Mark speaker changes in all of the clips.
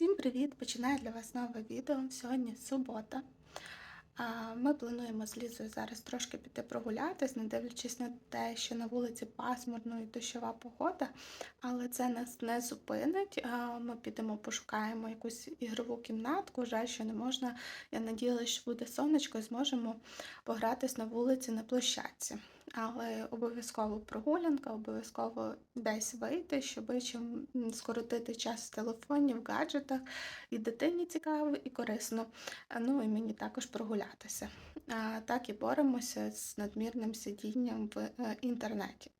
Speaker 1: Всім привіт! Починаю для вас нове відео. Сьогодні субота. Ми плануємо з Лізою зараз трошки піти прогулятись, не дивлячись на те, що на вулиці пасмурно і дощова погода, але це нас не зупинить. Ми підемо, пошукаємо якусь ігрову кімнатку. Жаль, що не можна. Я надіялася, що буде сонечко і зможемо погратись на вулиці на площадці. Але обов'язково прогулянка, обов'язково десь вийти, щоб чим скоротити час в телефоні, в гаджетах. І дитині цікаво, і корисно. Ну і мені також прогулятися. Так і боремося з надмірним сидінням в е, інтернеті.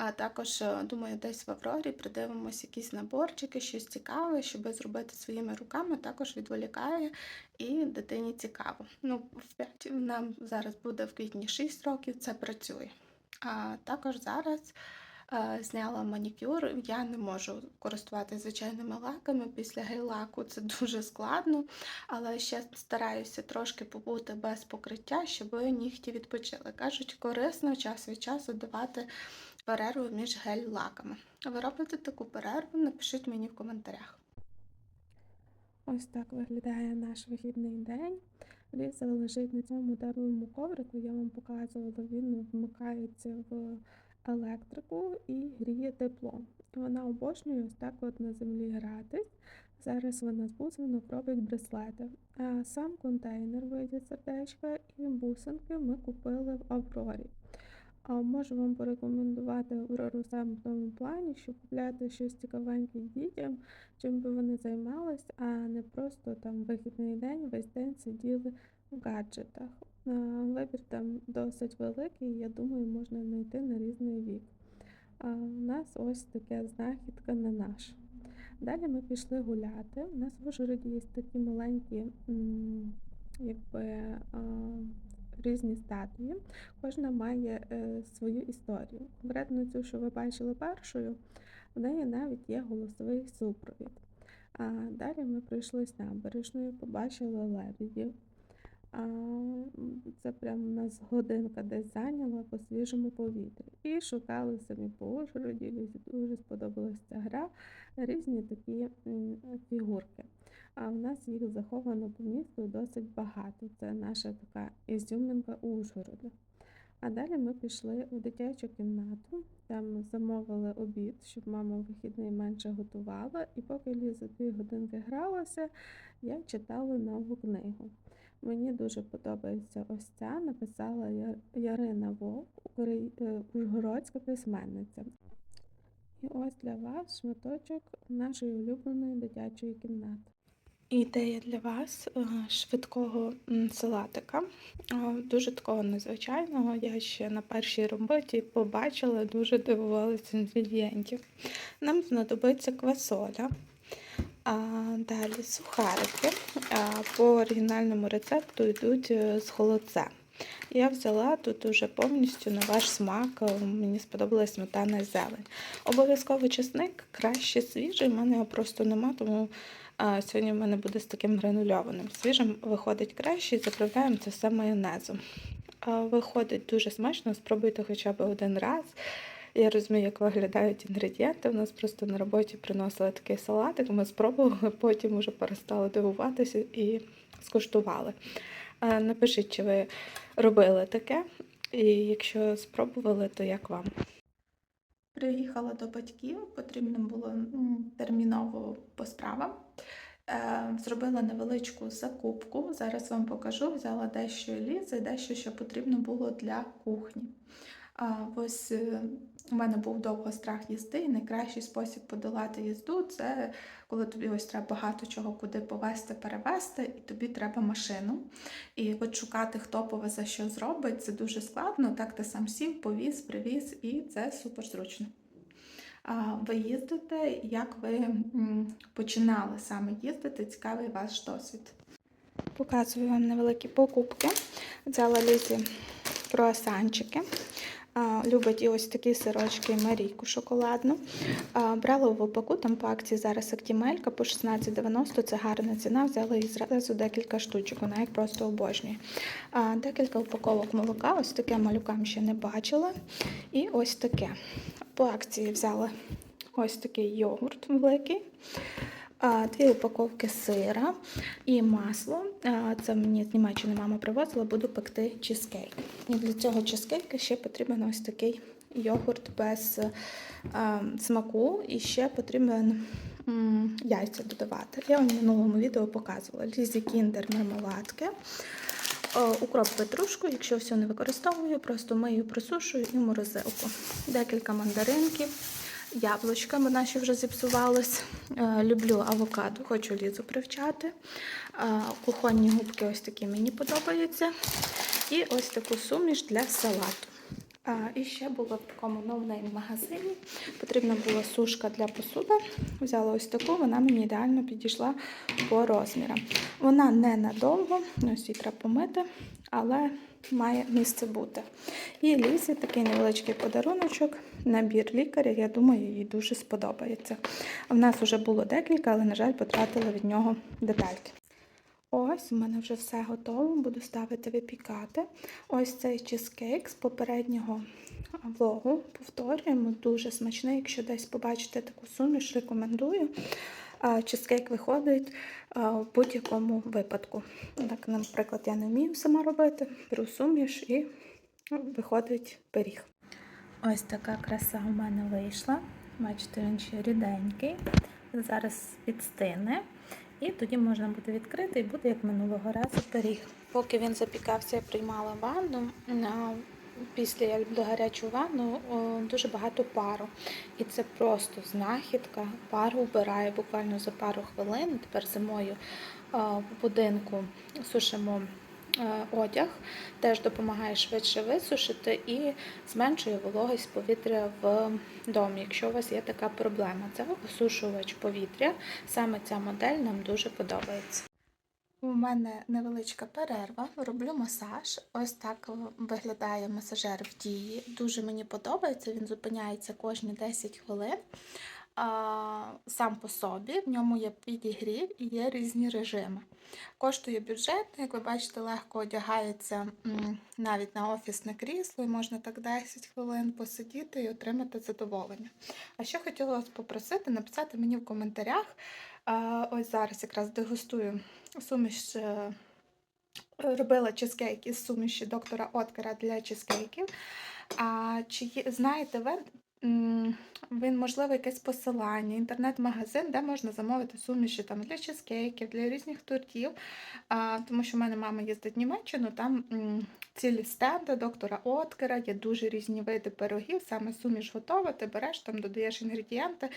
Speaker 1: А також, е, думаю, десь в Аврорі придивимося якісь наборчики, щось цікаве, щоб зробити своїми руками, також відволікає і дитині цікаво. Ну, в 5 нам зараз буде в квітні 6 років, це працює. А також зараз е, зняла манікюр. Я не можу користуватися звичайними лаками після гель-лаку, це дуже складно, але ще стараюся трошки побути без покриття, щоб нігті відпочили. Кажуть, корисно час від часу давати перерву між гель-лаками. Ви робите таку перерву? Напишіть мені в коментарях.
Speaker 2: Ось так виглядає наш вихідний день. Ліза лежить на цьому теплому коврику, я вам показувала, він вмикається в електрику і гріє тепло. Вона обожнює ось так от на землі гратись. Зараз вона з бусинок робить браслети. А сам контейнер в виді сердечка і бусинки ми купили в Аврорі. Можу вам порекомендувати Аврору саме в тому плані, що купляти щось цікавеньке дітям, чим би вони займались, а не просто там вихідний день, весь день сиділи в гаджетах. Вибір там досить великий, я думаю, можна знайти на різний вік. А у нас ось таке знахідка на наш. Далі ми пішли гуляти. У нас в Ужгороді є такі маленькі, якби. Різні статуї, кожна має е, свою історію. Конкретно цю, що ви бачили першою, в неї навіть є голосовий супровід. А далі ми пройшлись набережною, побачили лебедів. Це прямо у нас годинка десь зайняла по свіжому повітрі. І шукали самі по Ужгороді, дуже сподобалася ця гра, різні такі фігурки. А в нас їх заховано по місту досить багато. Це наша така ізюминка Ужгорода. А далі ми пішли у дитячу кімнату, там замовили обід, щоб мама в вихідний менше готувала. І поки Ліза дві годинки гралася, я читала нову книгу. Мені дуже подобається ось ця, написала Ярина Вовк, е, ужгородська письменниця. І ось для вас шматочок нашої улюбленої дитячої кімнати.
Speaker 1: Ідея для вас е, швидкого салатика. Е, Дуже такого незвичайного. Я ще на першій роботі побачила, дуже дивувалася інгредієнтів. Нам знадобиться квасоля, а далі сухарики. А По оригінальному рецепту йдуть е, з холодцем. Я взяла тут уже повністю на ваш смак. е, Мені сподобалась сметана і зелень. Обов'язково чесник краще свіжий, в мене його просто нема, тому а, сьогодні в мене буде з таким гранульованим. Свіжим виходить краще і заправляємо це все майонезом. А, Виходить дуже смачно, спробуйте хоча б один раз. Я розумію, як виглядають інгредієнти. У нас просто на роботі приносили такий салатик, ми спробували, потім вже перестали дивуватися і скуштували. Е, Напишіть, чи ви робили таке, і якщо спробували, то як вам? Приїхала до батьків, потрібно було терміново по справам. Е, Зробила невеличку закупку. Зараз вам покажу. Взяла дещо лізи, дещо, що потрібно було для кухні. Ось е, у мене був довго страх їзди, і найкращий спосіб подолати їзду це коли тобі ось треба багато чого куди повезти, перевезти, і тобі треба машину. І от шукати, хто повезе що зробить, це дуже складно. Так ти сам сів, повіз, привіз, і це супер зручно. Ви їздите, як ви починали саме їздити, цікавий ваш досвід. Показую вам невеликі покупки. Взяла Лізі круасанчики. Любить і ось такі сирочки Марійку шоколадну. Брала в опаку, там по акції зараз актімелька по 16,90, це гарна ціна. Взяла її зразу декілька штучок, вона їх просто обожнює. Декілька упаковок молока, ось таке малюкам ще не бачила. І ось таке. По акції взяла ось такий йогурт великий. Дві упаковки сира і масло. Це мені з Німеччини мама привозила, буду пекти чизкейк. І для цього чизкейка ще потрібен ось такий йогурт без смаку, і ще потрібен яйця додавати. Я вам в минулому відео показувала Лізі кіндер мармеладки. Укроп петрушку, якщо все не використовую, просто мию, просушую і в морозилку. Декілька мандаринків, яблучка, бо наші вже зіпсувались. Е, Люблю авокадо, хочу лізу привчати. Е, Кухонні губки ось такі мені подобаються. І ось таку суміш для салату. А, і ще було в такому новнейм магазині. Потрібна була сушка для посуди. Взяла ось таку, вона мені ідеально підійшла по розмірам. Вона не надовго, ось її треба помити, але має місце бути. І Лізі такий невеличкий подаруночок, набір лікаря. Я думаю, їй дуже сподобається. В нас вже було декілька, але, на жаль, потратила від нього детальки. Ось, у мене вже все готово, буду ставити випікати. Ось цей чизкейк з попереднього влогу. Повторюємо, дуже смачний. Якщо десь побачите таку суміш, рекомендую. Чизкейк виходить в будь-якому випадку. Так, наприклад, я не вмію сама робити, беру суміш і виходить пиріг. Ось така краса у мене вийшла. Бачите, він ще ріденький. Зараз підстине. І тоді можна буде відкрити і буде як минулого разу пиріг. Поки він запікався, я приймала ванну. Після я люблю гарячу ванну, дуже багато пару. І це просто знахідка. Пару вбирає буквально за пару хвилин. Тепер зимою в будинку сушимо е, одяг, теж допомагає швидше висушити і зменшує вологість повітря в домі, якщо у вас є така проблема. Це осушувач повітря. Саме ця модель нам дуже подобається. У мене невеличка перерва, роблю масаж. Ось так виглядає масажер в дії. Дуже мені подобається, він зупиняється кожні 10 хвилин. А, сам по собі, в ньому є підігрів і є різні режими. Коштує бюджетно, як ви бачите, легко одягається навіть на офісне крісло, і можна так 10 хвилин посидіти і отримати задоволення. А що хотіла вас попросити, написати мені в коментарях. А, ось зараз якраз дегустую суміш. е, Робила чизкейк із суміші доктора Откера для чизкейків. А чи знаєте ви, він, можливо, якесь посилання, інтернет-магазин, де можна замовити суміші там, для чизкейків, для різних тортів. А, тому що в мене мама їздить в Німеччину, там м, цілі стенди доктора Откера, є дуже різні види пирогів, саме суміш готова, ти береш, там додаєш інгредієнти.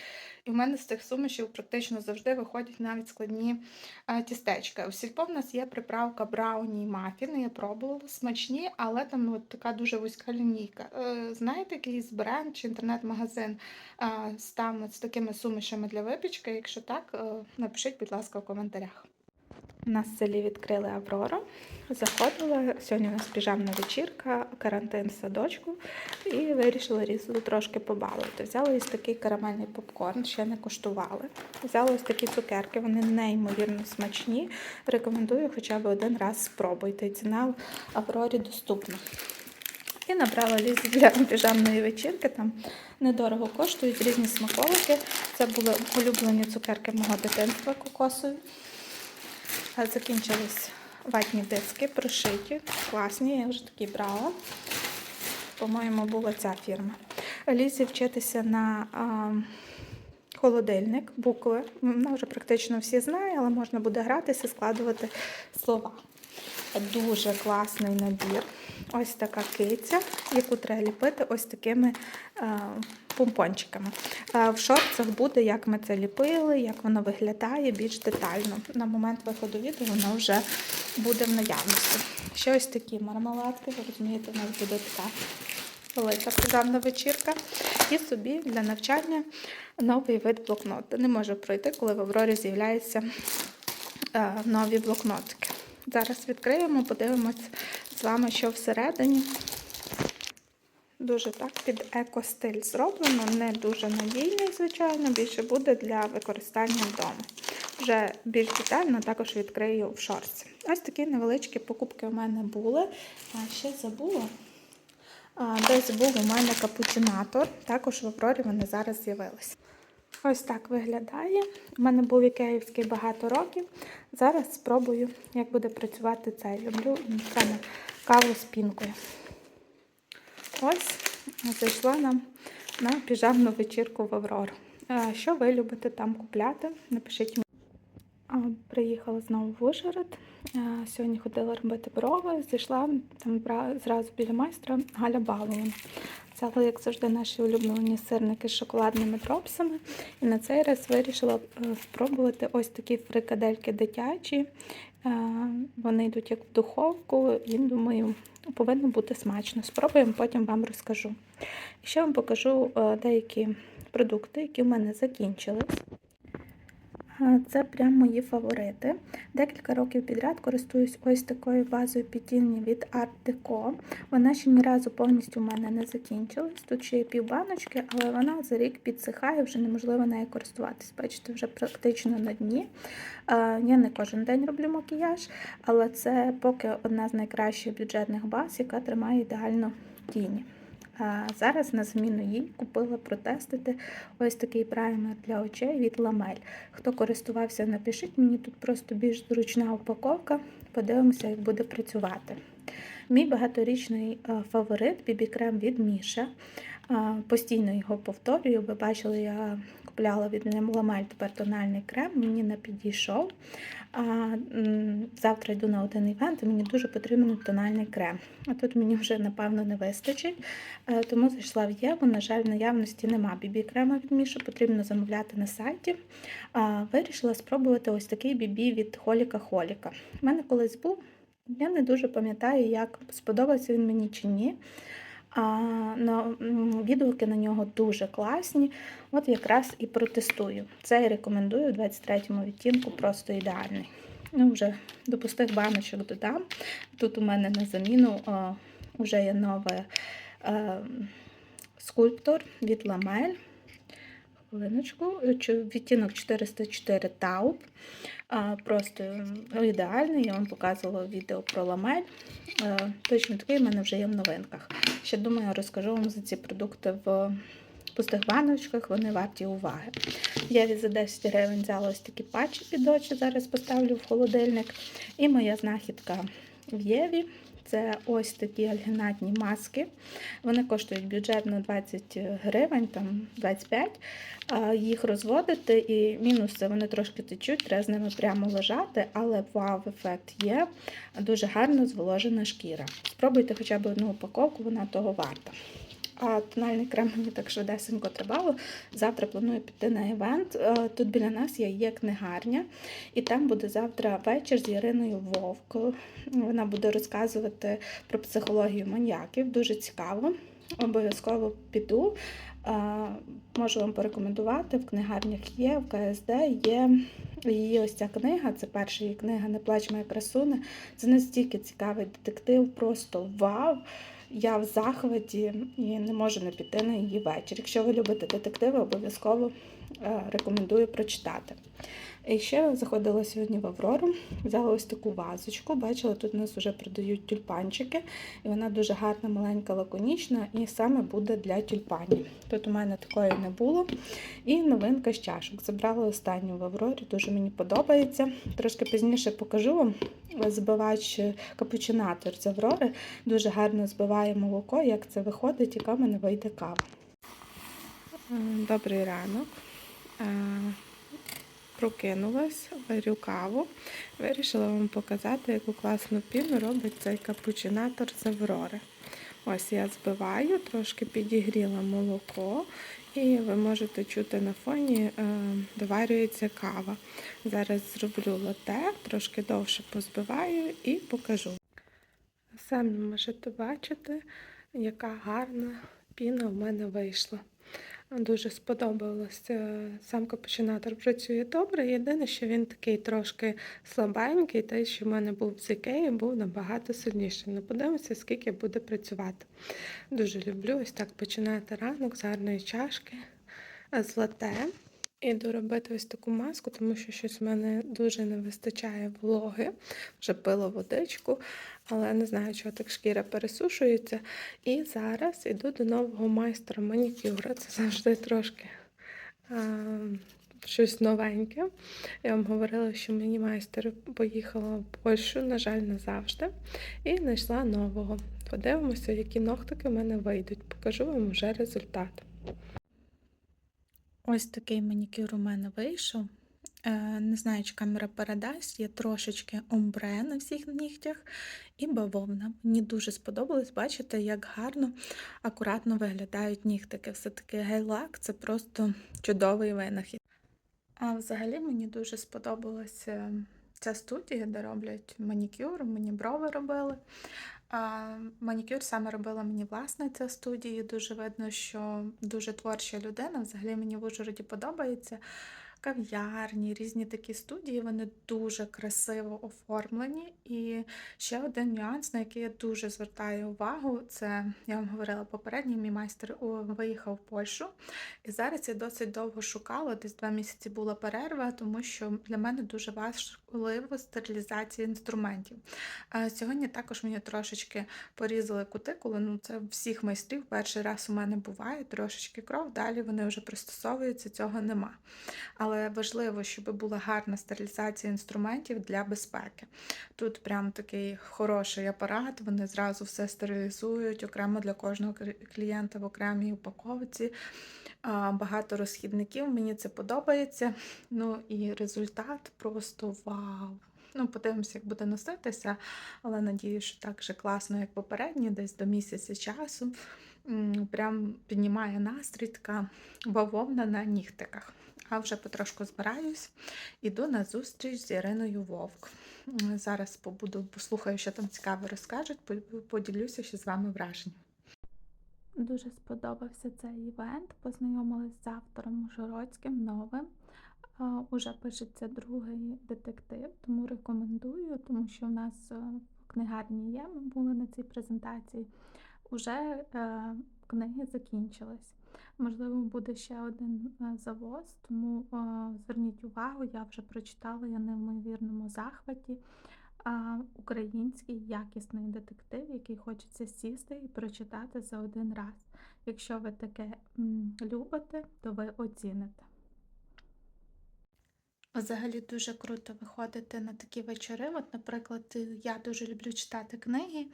Speaker 1: І в мене з цих сумішів практично завжди виходять навіть складні а, тістечка. У сільпо в нас є приправка брауні і мафіни, я пробувала смачні, але там от така дуже вузька лінійка. Е, знаєте, якийсь бренд чи інтернет-магазин з такими сумішами для випічки? Якщо так, е, напишіть, будь ласка, в коментарях. У нас в селі відкрили Аврору. Заходила. Сьогодні у нас піжамна вечірка, карантин в садочку. І вирішила різу трошки побалувати. Взяла ось такий карамельний попкорн, ще не коштували. Взяла ось такі цукерки, вони неймовірно смачні. Рекомендую хоча б один раз спробуйте. Ціна в Аврорі доступна. І набрала лізі для піжамної вечірки. Там недорого коштують різні смаколики. Це були улюблені цукерки мого дитинства кокосові. Закінчились ватні диски, прошиті, класні, я вже такі брала. По-моєму, була ця фірма. Лізі вчитися на а, холодильник, букви. Вона вже практично всі знає, але можна буде гратися, складувати слова. Дуже класний набір. Ось така киця, яку треба ліпити ось такими е, помпончиками. Е, в шорцах буде, як ми це ліпили, як воно виглядає більш детально. На момент виходу відео воно вже буде в наявності. Ще ось такі мармеладки, ви розумієте, у нас буде така велика піжамна вечірка. І собі для навчання новий вид блокноту. Не можу пройти, коли в Аврорі з'являються е, нові блокнотики. Зараз відкриємо, подивимось з вами, що всередині. Дуже так під еко-стиль зроблено, не дуже надійний, звичайно, більше буде для використання вдома. Вже більш детально також відкрию в шорці. Ось такі невеличкі покупки у мене були. А ще забула. Десь був у мене капучинатор, також в Аврорі вони зараз з'явилися. Ось так виглядає. У мене був ікеївський багато років. Зараз спробую, як буде працювати цей. Люблю саме каву з пінкою. Ось зайшла нам на піжамну вечірку в Аврору. Е, Що ви любите там купляти? Напишіть мені. Приїхала знову в Ужгород. Е, Сьогодні ходила робити брови. Зайшла там зразу біля майстра Галя Балована. Взяла, як завжди, наші улюблені сирники з шоколадними дропсами. І на цей раз вирішила е, спробувати ось такі фрикадельки дитячі. Е, Вони йдуть як в духовку, і думаю, повинно бути смачно. Спробуємо, потім вам розкажу. І ще вам покажу е, деякі продукти, які в мене закінчились. Це прям мої фаворити. Декілька років підряд користуюсь ось такою базою підтіння від Art Deco. Вона ще ні разу повністю в мене не закінчилась. Тут ще є півбаночки, але вона за рік підсихає, вже неможливо нею користуватись. Бачите, вже практично на дні. Я не кожен день роблю макіяж, але це поки одна з найкращих бюджетних баз, яка тримає ідеально тіні. Зараз на зміну їй купила протестити ось такий праймер для очей від Ламель. Хто користувався, напишіть мені тут просто більш зручна упаковка. Подивимося, як буде працювати. Мій багаторічний е, фаворит бібі-крем від Міша. Постійно його повторюю. Ви бачили, я купляла від ним Ламель тепер тональний крем, мені не підійшов. А, Завтра йду на один івент, і мені дуже потрібен тональний крем. А тут мені вже, напевно, не вистачить. Е, Тому зайшла в Єву. На жаль, наявності нема бібі крема від Міша, потрібно замовляти на сайті. А, Вирішила спробувати ось такий бібі від Холіка Холіка. У мене колись був, я не дуже пам'ятаю, як сподобався він мені чи ні. А, відгуки на нього дуже класні. От якраз і протестую. Це я рекомендую в 23-му відтінку, просто ідеальний. Ну, вже до пустих баночок додам. Тут у мене на заміну а, вже є нове а, скульптор від Ламель. Хвилиночку, відтінок 404 Тауп. Просто ідеальний. Я вам показувала відео про ламель. Е, Точно такий в мене вже є в новинках. Ще думаю, розкажу вам за ці продукти в пустих баночках, вони варті уваги. Я від за 10 гривень взяла ось такі патчі під зараз поставлю в холодильник. І моя знахідка в Єві. Це ось такі альгінатні маски. Вони коштують бюджетно 20 гривень, там 25. А, Їх розводити, і мінус це вони трошки течуть, треба з ними прямо лежати, але вау-ефект є. Дуже гарно зволожена шкіра. Спробуйте хоча б одну упаковку, вона того варта. А тональний крем мені так швидесенько тривало. Завтра планую піти на івент. Е, Тут біля нас є, книгарня, і там буде завтра вечір з Іриною Вовк. Вона буде розказувати про психологію маньяків. Дуже цікаво. Обов'язково піду. Е, Можу вам порекомендувати. В книгарнях є, в КСД є її ось ця книга. Це перша її книга Не плач моя красуне. Це настільки цікавий детектив, просто вау! Я в захваті і не можу не піти на її вечір. Якщо ви любите детективи, обов'язково е, рекомендую прочитати. І ще заходила сьогодні в Аврору, взяла ось таку вазочку. Бачила, тут у нас вже продають тюльпанчики, і вона дуже гарна, маленька, лаконічна, і саме буде для тюльпанів. Тут у мене такої не було. І новинка з чашок. Забрала останню в Аврорі, дуже мені подобається. Трошки пізніше покажу вам збивач капучинатор з Аврори. Дуже гарно збиває молоко, як це виходить, яка в мене вийде кава. Добрий ранок. Прокинулась, варю каву. Вирішила вам показати, яку класну піну робить цей капучинатор з Аврори. Ось я збиваю, трошки підігріла молоко, і ви можете чути на фоні, е, доварюється кава. Зараз зроблю лате, трошки довше позбиваю і покажу. Самі можете бачити, яка гарна піна в мене вийшла. Дуже сподобалося. Сам капучинатор працює добре. Єдине, що він такий трошки слабенький, той, що в мене був з Ікеї, був набагато сильніший. Ну, подивимося, скільки буде працювати. Дуже люблю ось так починати ранок з гарної чашки, е, з лате. Іду робити ось таку маску, тому що щось в мене дуже не вистачає вологи. Вже пила водичку, але не знаю, чого так шкіра пересушується. І зараз іду до нового майстра манікюра. Це завжди трошки щось новеньке. Я вам говорила, що мені майстер поїхала в Польщу, на жаль, назавжди, і знайшла нового. Подивимося, які ногтики в мене вийдуть. Покажу вам вже результат. Ось такий манікюр у мене вийшов. Е, Не знаю, чи камера передасть, є трошечки омбре на всіх нігтях і бавовна. Мені дуже сподобалось, бачите, як гарно, акуратно виглядають нігтики. Все-таки гейлак це просто чудовий винахід. А взагалі мені дуже сподобалася ця студія, де роблять манікюр, мені брови робили. Манікюр саме робила мені власниця студії. Дуже видно, що дуже творча людина. Взагалі мені в Ужгороді подобається. Кав'ярні, різні такі студії, вони дуже красиво оформлені. І ще один нюанс, на який я дуже звертаю увагу, це я вам говорила попередній, мій майстер виїхав в Польщу. І зараз я досить довго шукала, десь два місяці була перерва, тому що для мене дуже важлива стерилізація інструментів. Сьогодні також мені трошечки порізали кутикулу, ну це всіх майстрів. Перший раз у мене буває трошечки кров, далі вони вже пристосовуються, цього нема. Але важливо, щоб була гарна стерилізація інструментів для безпеки. Тут прям такий хороший апарат, вони зразу все стерилізують окремо для кожного клієнта в окремій упаковці. Багато розхідників, мені це подобається. Ну і результат просто вау. Ну, подивимося, як буде носитися, але надію, що так же класно, як попередні, десь до місяця часу. Прям піднімає настрій така бавовна на нігтиках. А вже потрошку збираюсь, іду на зустріч з Іриною Вовк. Зараз побуду, послухаю, що там цікаво розкажуть, поділюся ще з вами враженням.
Speaker 2: Дуже сподобався цей івент. Познайомилась з автором Ужгородським новим. Уже пишеться другий детектив, тому рекомендую, тому що в нас е, в книгарні є. Ми були на цій презентації. Уже е, книги закінчились. Можливо, буде ще один е, завоз, тому зверніть увагу, я вже прочитала, я не в неймовірному захваті. Український якісний детектив, який хочеться сісти і прочитати за один раз. Якщо ви таке любите, то ви оціните.
Speaker 1: Взагалі дуже круто виходити на такі вечори. От, наприклад, я дуже люблю читати книги,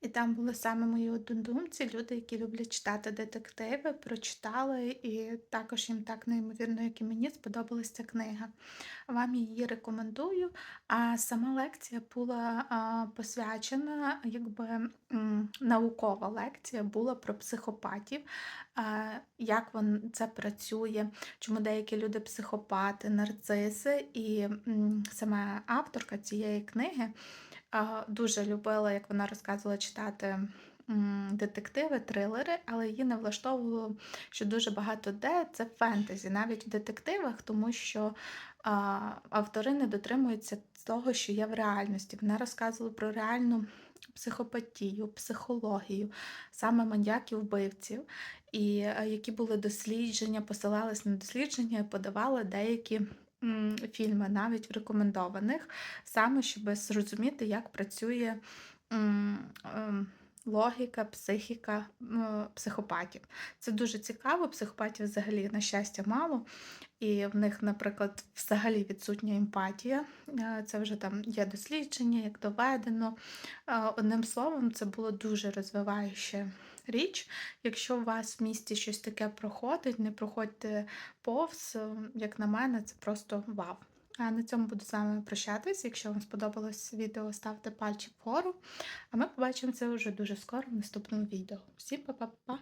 Speaker 1: і там були саме мої однодумці, люди, які люблять читати детективи, прочитали, і також їм так неймовірно, як і мені, сподобалася книга. Вам її рекомендую. А сама лекція була посвячена, якби наукова лекція була про психопатів, як вон це працює, чому деякі люди психопати, нарциси. І сама авторка цієї книги дуже любила, як вона розказувала, читати детективи, трилери, але її не влаштовувало, що дуже багато де це фентезі, навіть в детективах, тому що а, автори не дотримуються того, що є в реальності. Вона розказувала про реальну психопатію, психологію, саме маньяків вбивців, і е, які були дослідження, посилались на дослідження і подавали деякі фільми, навіть в рекомендованих, саме щоб зрозуміти, як працює. Логіка, психіка психопатів. Це дуже цікаво. Психопатів взагалі, на щастя, мало. І в них, наприклад, взагалі відсутня емпатія. Е, Це вже там є дослідження, як доведено. Е, Одним словом, це було дуже розвиваюча річ. Якщо у вас в місті щось таке проходить, не проходьте повз, як на мене, це просто вау. На цьому буду з вами прощатись. Якщо вам сподобалось відео, ставте пальчик вгору. А ми побачимо це вже дуже скоро в наступному відео. Всім па-па-па!